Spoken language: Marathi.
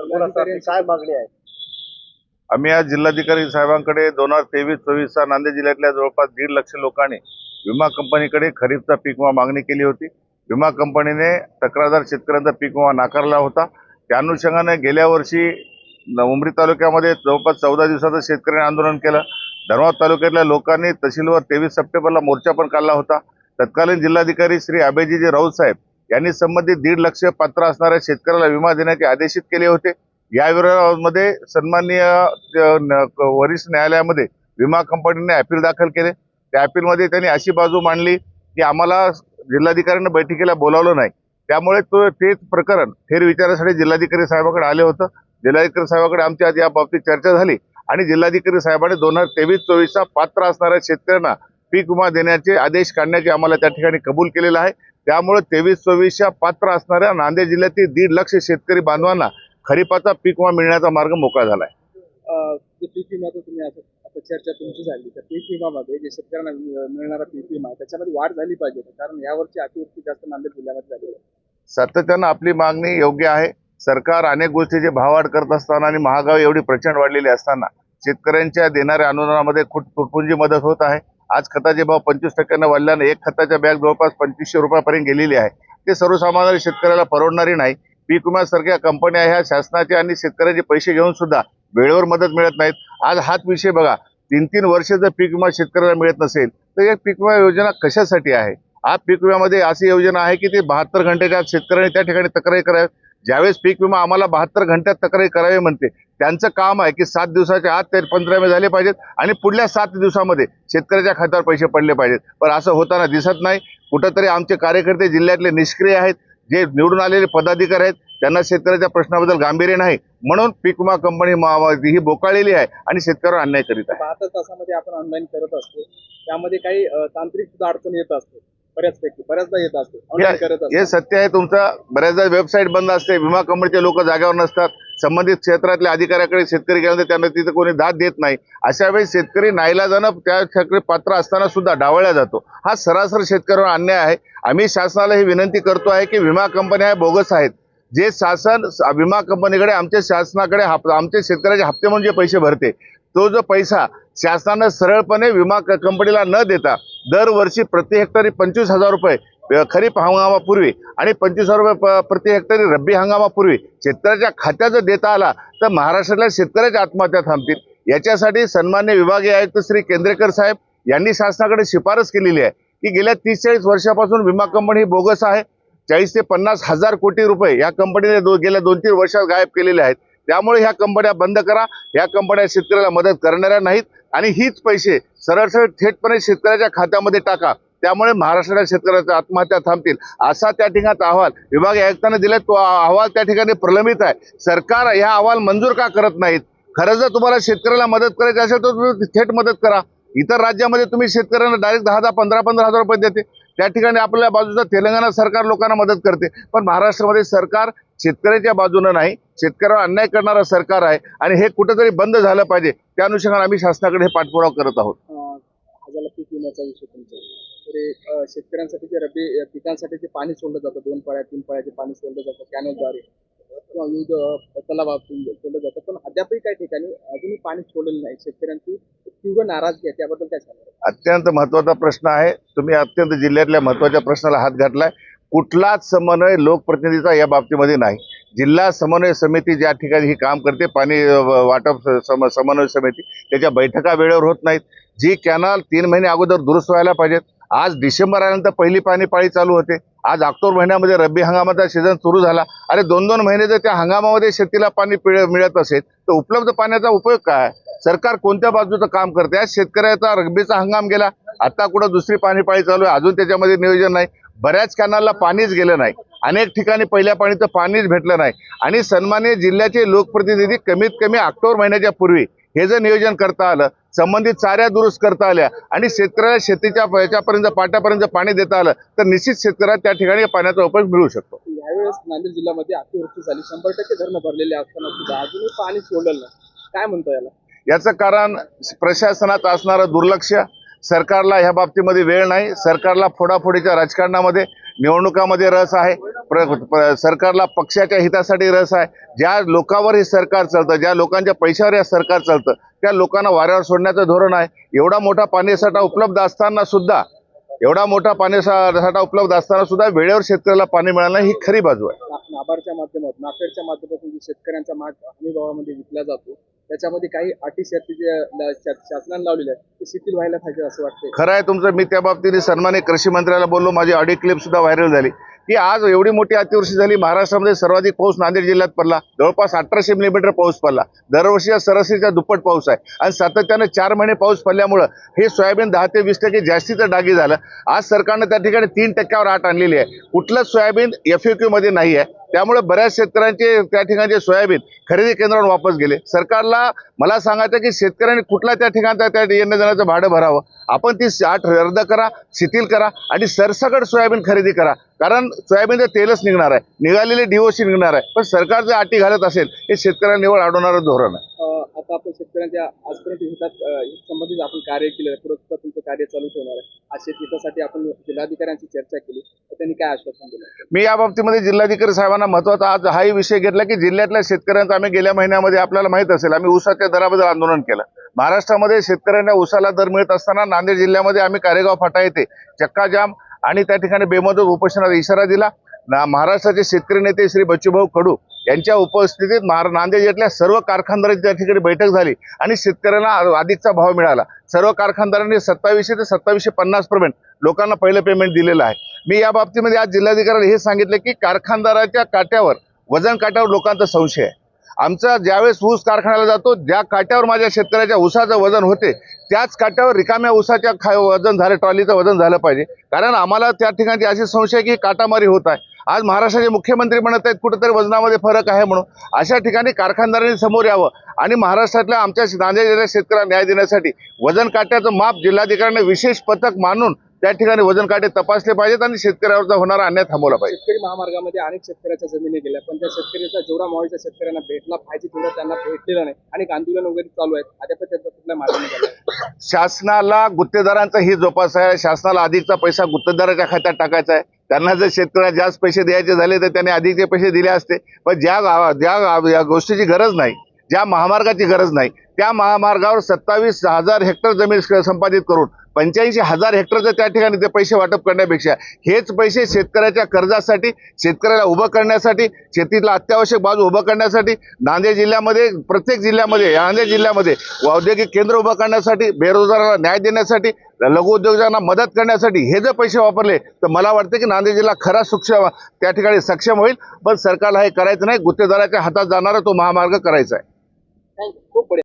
काय मागणी आहे? आम्ही आज जिल्हाधिकारी साहेबांकडे दोन हजार तेवीस चोवीसचा नांदेड जिल्ह्यातल्या जवळपास दीड लक्ष लोकांनी विमा कंपनीकडे खरीपचा पीक विमा मागणी केली होती. विमा कंपनीने तक्रारदार शेतकऱ्यांचा पीक विमा नाकारला होता. त्या अनुषंगाने गेल्या वर्षी उमरी तालुक्यामध्ये जवळपास चौदा दिवसाचं शेतकऱ्यांनी आंदोलन केलं. धर्माबाद तालुक्यातल्या लोकांनी तहसीलवर तेवीस सप्टेंबरला मोर्चा पण काढला होता. तत्कालीन जिल्हाधिकारी श्री अभयजीजी राऊत साहेब यांनी संबंधित दीड लक्ष पात्र असणाऱ्या शेतकऱ्याला विमा देण्याचे आदेशित केले होते. या विरोधामध्ये सन्माननीय न- क- वरिष्ठ न्यायालयामध्ये विमा कंपनीने अपील दाखल केले. त्या अपीलमध्ये त्यांनी अशी बाजू मांडली की आम्हाला जिल्हाधिकाऱ्यांना बैठकीला बोलावलं नाही. त्यामुळे तो तेच प्रकरण फेर विचारासाठी जिल्हाधिकारी साहेबाकडे आले होतं. जिल्हाधिकारी साहेबाकडे आमची आज या बाबतीत चर्चा झाली आणि जिल्हाधिकारी साहेबांनी दोन हजार तेवीस चोवीसचा पात्र असणाऱ्या शेतकऱ्यांना पीक विमा देण्याचे आदेश काढण्याचे आम्हाला त्या ठिकाणी कबूल केलेलं आहे. त्यामुळे तेवीस चोवीसच्या पात्र असणाऱ्या नांदेड जिल्ह्यातील दीड लक्ष शेतकरी बांधवांना खरीपाचा पीक विमा मिळण्याचा मार्ग मोकळा झाला आहे पीक विम्याचं तुम्ही आता चर्चा तुमची झाली. तर पीक विमामध्ये जे शेतकऱ्यांना मिळ- मिळणारा पीक विमा आहे त्याच्यामध्ये वाढ झाली पाहिजे. कारण यावर्षी अतिवृष्टी जास्त नांदेड जिल्ह्यामध्ये झाली आहे. सातत्यानं आपली मागणी योग्य आहे. सरकार अनेक गोष्टीची भाववाढ करत असताना आणि महागाई एवढी प्रचंड वाढलेली असताना शेतकऱ्यांच्या देणाऱ्या अनुदानामध्ये खूप तुटपुंजी मदत होत आहे. आज खताचे भाव पंचवीस टक्क्यांना वाढल्यानं एक खताच्या बॅग जवळपास पंचवीसशे रुपयापर्यंत गेलेली आहे. ते सर्वसामान्य शेतकऱ्याला परवडणारी नाही. पीक विम्यासारख्या कंपन्या ह्या शासनाचे आणि शेतकऱ्याचे पैसे घेऊन सुद्धा वेळेवर मदत मिळत नाहीत. आज हाच विषय बघा. तीन तीन वर्ष जर पीक विमा शेतकऱ्याला मिळत नसेल तर या पीक विमा योजना कशासाठी आहे? आज पीक विम्यामध्ये अशी योजना आहे की ते बहात्तर घंटेच्या शेतकऱ्यांनी त्या ठिकाणी तक्रारी करावी ज्यावेळेस पीक विमा आम्हाला बहात्तर घंट्यात तक्रारी करावी म्हणते त्यांचं काम आहे की सात दिवसाच्या आत ते पंधरावे झाले पाहिजेत आणि पुढल्या सात दिवसामध्ये शेतकऱ्याच्या खात्यावर पैसे पडले पाहिजेत. पण असं होताना दिसत नाही. कुठंतरी आमचे कार्यकर्ते जिल्ह्यातले निष्क्रिय आहेत जे निवडून आलेले पदाधिकारी आहेत त्यांना शेतकऱ्याच्या प्रश्नाबद्दल गांभीर्य नाही. म्हणून पीक विमा कंपनी मा- ही बोकाळलेली आहे आणि शेतकऱ्यावर अन्याय करीत आहे. बहात्तर तासामध्ये आपण ऑनलाईन करत असतो. त्यामध्ये काही तांत्रिक सुद्धा अडचण येत असते. बऱ्याचपैकी बऱ्याचदा येत असते. ऑनलाईन करत हे सत्य आहे तुमचं. बऱ्याचदा वेबसाईट बंद असते विमा कंपनीचे लोक जागेवर नसतात. संबंधित क्षेत्रातल्या अधिकाऱ्याकडे शेतकरी गेल्यानंतर त्यांना तिथे कोणी दाद देत नाही. अशा वेळी शेतकरी नाईलाजानं त्या शेतकरी पात्र असताना सुद्धा डावळला जातो. हा सरासर शेतकऱ्यावर अन्याय आहे. आम्ही शासनाला ही विनंती करतो आहे की विमा कंपन्या बोगस आहेत. जे शासन विमा कंपनीकडे आमच्या शासनाकडे हप आमच्या शेतकऱ्याचे हप्ते म्हणून जे पैसे भरते तो जो पैसा शासनानं सरळपणे विमा क- कंपनीला न देता दरवर्षी प्रति हेक्टरी पंचवीस हजार रुपये खरीप हंगामापूर्वी आणि पंचवीस हजार रुपये प- प्रति हेक्टरी रब्बी हंगामापूर्वी शेतकऱ्याच्या खात्यात जर देता आला तर महाराष्ट्रातल्या शेतकऱ्याच्या आत्महत्या थांबतील. याच्यासाठी सन्मान्य विभागीय आयुक्त श्री केंद्रेकर साहेब यांनी शासनाकडे शिफारस केलेली आहे की गेल्या तीस चाळीस वर्षापासून विमा कंपनी ही बोगस आहे. चाळीस ते पन्नास हजार कोटी रुपये या कंपनीने दो गेल्या दोन तीन वर्षात गायब केलेले आहेत. त्यामुळे ह्या कंपन्या बंद करा. ह्या कंपन्या शेतकऱ्याला मदत करणाऱ्या नाहीत. आणि हीच पैसे सरळ सरळ थेटपणे शेतकऱ्याच्या खात्यामध्ये टाका. त्यामुळे महाराष्ट्राच्या शेतकऱ्याच्या आत्महत्या थांबतील. असा त्या ठिकाणचा अहवाल विभागीय आयुक्तांना दिला तो अहवाल त्या ठिकाणी प्रलंबित आहे. सरकार ह्या अहवाल मंजूर का करत नाहीत? खरं जर तुम्हाला शेतकऱ्याला मदत करायची असेल तर तुम्ही थेट मदत करा. इतर राज्यामध्ये तुम्ही शेतकऱ्यांना डायरेक्ट दहा दहा पंधरा पंधरा हजार रुपये देते. त्या ठिकाणी आपल्या बाजूचा तेलंगणा सरकार लोकांना मदत करते. पण महाराष्ट्रामध्ये सरकार शेतकऱ्याच्या बाजूनं नाही शेतकऱ्यावर अन्याय करणारं सरकार आहे आणि हे कुठेतरी बंद झालं पाहिजे. त्या अनुषंगाने आम्ही शासनाकडे हे पाठपुरावा करत आहोत. पीक विम्याचा विषय तुमचा. शेतकऱ्यांसाठी जे रब्बी पिकांसाठी जे पाणी सोडलं जातं दोन पळ्या तीन पळ्याचे पाणी सोडलं जातं कॅनलद्वारे किंवा विविध तलावातून सोडलं जातं. पण अद्यापही काही ठिकाणी अजूनही पाणी सोडलेलं नाही. शेतकऱ्यांची तीव्र नाराजगी आहे त्याबद्दल काय अत्यंत महत्त्वाचा प्रश्न आहे. तुम्ही अत्यंत जिल्ह्यातल्या महत्त्वाच्या प्रश्नाला हात घातलाय. कुठलाच समन्वय लोकप्रतिनिधीचा या बाबतीमध्ये नाही. जिल्हा समन्वय समिती ज्या ठिकाणी ही काम करते पाणी वाटप सम समन्वय समिती त्याच्या बैठका वेळेवर होत नाहीत. जी कॅनल तीन महिने अगोदर दुरुस्त व्हायला पाहिजेत. आज डिसेंबर आल्यानंतर पहिली पाणी पाळी चालू होते. आज ऑक्टोबर महिन्यामध्ये रब्बी हंगामाचा सीझन सुरू झाला. अरे दोन दोन महिने जर त्या हंगामामध्ये शेतीला पाणी पिळ मिळत असेल तर उपलब्ध पाण्याचा उपयोग काय? सरकार कोणत्या बाजूचं काम करते? आज शेतकऱ्याचा रब्बीचा हंगाम गेला आता कुठं दुसरी पाणी पाळी चालू आहे अजून त्याच्यामध्ये नियोजन नाही. बऱ्याच कॅनलला पाणीच गेलं नाही. अनेक ठिकाणी पहिल्या पाणीचं पाणीच भेटलं नाही. आणि सन्मान्य जिल्ह्याचे लोकप्रतिनिधी कमीत कमी ऑक्टोबर महिन्याच्या पूर्वी हे जर नियोजन करता आलं संबंधित चाऱ्या दुरुस्त करता आल्या आणि शेतकऱ्याला शेतीच्या याच्यापर्यंत पाट्यापर्यंत पाणी देता आलं तर निश्चित शेतकऱ्याला त्या ठिकाणी पाण्याचा उपयोग मिळू शकतो. यावेळेस नांदेड जिल्ह्यामध्ये अतिवृष्टी झाली. शंभर टक्के धरणं भरलेले असताना सुद्धा अजूनही पाणी सोडलं नाही. काय म्हणतो याला? याचं कारण प्रशासनात असणारं दुर्लक्ष सरकारला ह्या बाबतीमध्ये वेळ नाही. सरकारला फोडाफोडीच्या राजकारणामध्ये निवडणुकामध्ये रस आहे. प्र, सरकारला पक्षाच्या हितासाठी रस आहे. ज्या लोकांवर हे सरकार चालतं ज्या लोकांच्या पैशावर हे सरकार चालतं त्या लोकांना वाऱ्यावर सोडण्याचं धोरण आहे. एवढा मोठा पाणीसाठा उपलब्ध असताना सुद्धा एवढा मोठा पाणीसाठा उपलब्ध असताना सुद्धा वेळेवर शेतकऱ्याला पाणी मिळालं ही खरी बाजू आहे. ना- नाबार्डच्या माध्यमातून नाफेडच्या माध्यमातून जे शेतकऱ्यांचा माग हमी भावामध्ये विकला जातो त्याच्यामध्ये काही अटी शर्ती जे शा- शासनाने लावलेल्या आहेत ते शिथिल व्हायला पाहिजे असं वाटतं खरं आहे तुमचं मी त्या बाबतीने सन्मानित कृषी मंत्र्याला बोललो माझी ऑडिओ क्लिप सुद्धा व्हायरल झाली. की आज एवढी मोठी अतिवृष्टी झाली महाराष्ट्रामध्ये सर्वाधिक पाऊस नांदेड जिल्ह्यात पडला. जवळपास अठराशे मिलीमीटर पाऊस पडला. दरवर्षी सरासरीच्या दुप्पट पाऊस आहे. आणि सातत्यानं चार महिने पाऊस पडल्यामुळं हे सोयाबीन दहा ते वीस टक्के जास्तीचं डागी झालं. आज सरकारनं त्या ठिकाणी तीन टक्क्यावर आट आणलेली आहे. कुठलंच सोयाबीन एफमध्ये नाही आहे. त्यामुळे बऱ्याच शेतकऱ्यांचे त्या ठिकाणचे सोयाबीन खरेदी केंद्रावर वापस गेले. सरकारला मला सांगायचं की शेतकऱ्यांनी कुठला त्या ठिकाणचा त्या येण्या जाण्याचं भाडं भरावं? आपण ती आठ रद्द करा शिथिल करा आणि सरसकट सोयाबीन खरेदी करा. कारण सोयाबीनचं तेलच निघणार आहे. निघालेले डीओसी निघणार आहे. पण सरकार जर अटी घालत असेल हे शेतकऱ्यांना निवड अडवणारं धोरण आहे. आता आपण शेतकऱ्यांच्या आजपर्यंत हितात संबंधित आपण कार्य केलं पुढे तुमचं कार्य चालू ठेवणार आहे. आज हितासाठी आपण जिल्हाधिकाऱ्यांची चर्चा केली. तर त्यांनी काय आश्वासन दिलं? मी या बाबतीमध्ये जिल्हाधिकारी साहेबांना महत्त्वाचा आज हाही विषय घेतला की जिल्ह्यातल्या शेतकऱ्यांचा आम्ही गेल्या महिन्यामध्ये आपल्याला माहीत असेल आम्ही ऊसाच्या दराबद्दल आंदोलन केलं. महाराष्ट्रामध्ये शेतकऱ्यांना ऊसाला दर मिळत असताना नांदेड जिल्ह्यामध्ये आम्ही कारेगाव फाटा येथे चक्काजाम आणि त्या ठिकाणी बेमदत उपोषणाचा इशारा दिला. ना महाराष्ट्राचे शेतकरी नेते श्री बच्चूभाऊ कडू यांच्या उपस्थितीत महारा नांदेड जिल्ह्यातल्या सर्व कारखानदारांची त्या ठिकाणी बैठक झाली आणि शेतकऱ्यांना अधिकचा भाव मिळाला. सर्व कारखानदारांनी सत्तावीसशे ते सत्तावीसशे पन्नास पर्यंत लोकांना पहिलं पेमेंट दिलेलं आहे. मी या बाबतीमध्ये आज जिल्हाधिकाऱ्याला हे सांगितलं की कारखानदाराच्या काट्यावर वजन काट्यावर लोकांचा संशय आहे. आमचा ज्यावेळेस ऊस कारखान्याला जातो ज्या काट्यावर माझ्या शेतकऱ्याच्या ऊसाचं वजन होते त्याच काट्यावर रिकाम्या ऊसाच्या खा वजन झालं ट्रॉलीचं वजन झालं पाहिजे. कारण आम्हाला त्या ठिकाणी अशी संशय की काटामारी होत आहे. आज महाराष्ट्राचे मुख्यमंत्री म्हणत आहेत कुठेतरी वजनामध्ये फरक आहे म्हणून. अशा ठिकाणी कारखानदारांनी समोर यावं आणि महाराष्ट्रातल्या आमच्या नांदेड जिल्ह्यात शेतकऱ्यांना न्याय देण्यासाठी वजन काट्याचं माप जिल्हाधिकाऱ्यांनी विशेष पथक मानून त्या ठिकाणी वजन काटे तपासले पाहिजेत आणि शेतकऱ्यावरचा होणारा अन्याय थांबवला पाहिजे. शेतकरी महामार्गामध्ये अनेक शेतकऱ्याच्या जमिनी गेल्या पण त्या शेतकऱ्याचा जेवढा मॉलच्या शेतकऱ्यांना भेटला पाहिजे तेवढा त्यांना भेटलेला नाही. आणि आंदोलन वगैरे चालू आहेत. अद्याप शासनाला गुत्तेदारांचा ही जोपास आहे शासनाला अधिकचा पैसा गुत्तेदाराच्या खात्यात टाकायचा आहे. त्यांना जर शेतकऱ्याला जास्त पैसे द्यायचे झाले तर त्यांनी अधिकचे पैसे दिले असते. पण ज्या गावा ज्या या गोष्टीची गरज नाही ज्या महामार्गाची गरज नाही त्या महामार्गावर सत्तावीस हजार हेक्टर जमीन संपादित करून पंच्याऐंशी हजार हेक्टरचं त्या ठिकाणी ते पैसे वाटप करण्यापेक्षा हेच पैसे शेतकऱ्याच्या कर्जासाठी शेतकऱ्याला उभं करण्यासाठी शेतीतला अत्यावश्यक बाजू उभं करण्यासाठी नांदेड जिल्ह्यामध्ये प्रत्येक जिल्ह्यामध्ये नांदेड जिल्ह्यामध्ये औद्योगिक केंद्र उभं करण्यासाठी बेरोजगाराला न्याय देण्यासाठी लघुउद्योजकांना मदत करण्यासाठी हे जर पैसे वापरले तर मला वाटतं की नांदेड जिल्हा खरा सक्षम त्या ठिकाणी सक्षम होईल. पण सरकारला हे करायचं नाही. गुत्तेदाराच्या हातात जाणारा तो महामार्ग करायचा आहे. खूप